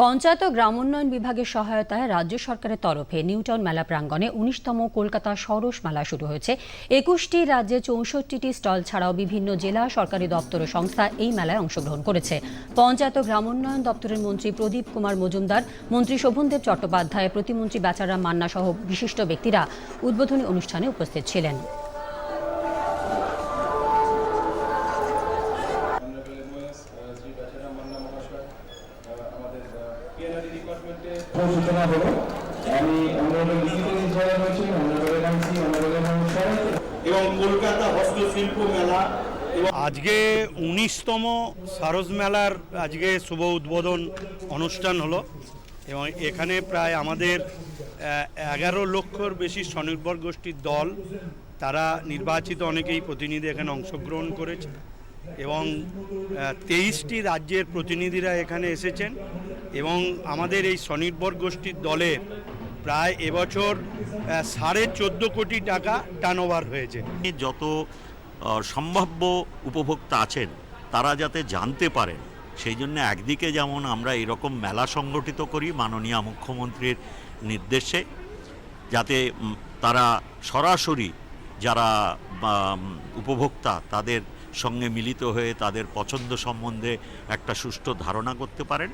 পঞ্চায়েত ও গ্রাম উন্নয়ন বিভাগের সহায়তায় রাজ্য সরকারের তরফে নিউটাউন মেলা প্রাঙ্গণে উনিশতম কলকাতা সরস মেলা শুরু হয়েছে। একুশটি রাজ্যে চৌষট্টিটি স্টল ছাড়াও বিভিন্ন জেলা সরকারি দপ্তর ও সংস্থা এই মেলায় অংশগ্রহণ করেছে। পঞ্চায়েত ও গ্রাম উন্নয়ন দপ্তরের মন্ত্রী প্রদীপ কুমার মজুমদার, মন্ত্রী শোভনদেব চট্টোপাধ্যায়, প্রতিমন্ত্রী বেচারাম মান্না সহ বিশিষ্ট ব্যক্তিরা উদ্বোধনী অনুষ্ঠানে উপস্থিত ছিলেন। হলো। আমি অনারেবল হিসাবে হয়েছি অনারেবল এমসি অনারেবল সবাই এবং কলকাতা হস্তশিল্প মেলা এবং আজকে উনিশতম সারস মেলার আজকে শুভ উদ্বোধন অনুষ্ঠান হলো। এবং এখানে প্রায় আমাদের এগারো লক্ষর বেশি স্বনির্ভর গোষ্ঠীর দল তারা নির্বাচিত অনেকেই প্রতিনিধি এখানে অংশগ্রহণ করেছে। এবং তেইশটি রাজ্যের প্রতিনিধিরা এখানে এসেছেন এবং আমাদের এই স্বনির্ভর গোষ্ঠীর দলের প্রায় এবছর সাড়ে চোদ্দ কোটি টাকা টার্নওভার হয়েছে। যত সম্ভাব্য উপভোক্তা আছেন, তারা যাতে জানতে পারেন, সেই জন্য একদিকে যেমন আমরা এরকম মেলা সংগঠিত করি মাননীয় মুখ্যমন্ত্রীর নির্দেশে, যাতে তারা সরাসরি যারা উপভোক্তা তাদের সঙ্গে মিলিত হয়ে তাদের পছন্দ সম্বন্ধে একটা সুষ্ঠু ধারণা করতে পারেন।